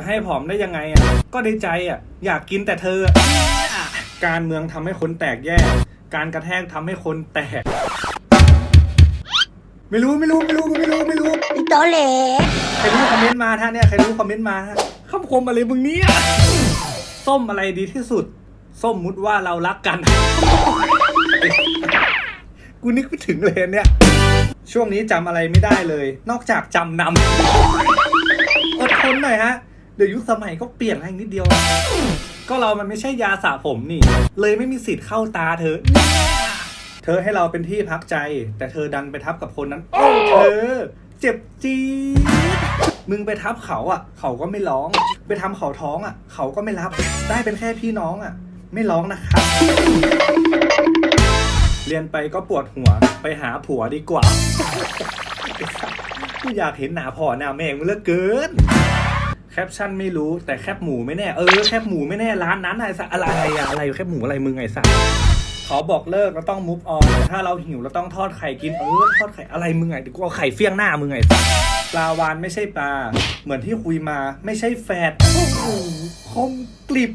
จะให้ผอมได้ยังไงอะก็ในใจอะอยากกินแต่เธออะการเมืองทำให้คนแตกแยก การกระแทกทำให้คนแตก ไม่รู้ไม่รู้ไม่รู้ไม่รู้ไม่รู้ตอแหลใครรู้คอมเมนต์มาท่าเนี่ยใครรู้คอมเมนต์มาฮะคำคมอะไรมึงเนี่ยส้มอะไรดีที่สุด ส้มมุดว่าเรารักกัน กูนึกไม่ถึงเลยเนี่ย ช่วงนี้จำอะไรไม่ได้เลย นอกจากจำนำอดทนหน่อยฮะ เดี๋ยวยุคสมัยก็เปลี่ยนอะไรนิดเดียว ก็เรามันไม่ใช่ยาสระผมนี่ เลยไม่มีสิทธิ์เข้าตาเธอ เธอให้เราเป็นที่พักใจ แต่เธอดันไปทับกับคนนั้นโอ้เธอเจ็บจี๊ดมึงไปทับเขาอะ เขาก็ไม่ร้อง ไปทำเขาท้องอะ เขาก็ไม่รับ ได้เป็นแค่พี่น้องอะ ไม่ร้องนะครับ เรียนไปก็ปวดหัว ไปหาผัวดีกว่า กูอยากเห็นหนาพ่อหน้าแม่งเลือเกิน ปชั่นไม่รู้แต่แคบหมูไม่แน่ เออแคบหมูไม่แน่ร้านนั้นไอ้สัสอะไรอะอะไรแคบหมูอะไรมึงไงสัสขอบอกเลิกเราต้องมูฟออนถ้าเราหิวเราต้องทอดไข่กินเออทอดไข่อะไรมึงไงเดี๋ยวกูเอาไข่เฟี้ยงหน้ามึงไงสัสปลาวานไม่ใช่ปลา เหมือนที่คุยมาไม่ใช่แฟดโอ้โหคมกลิบ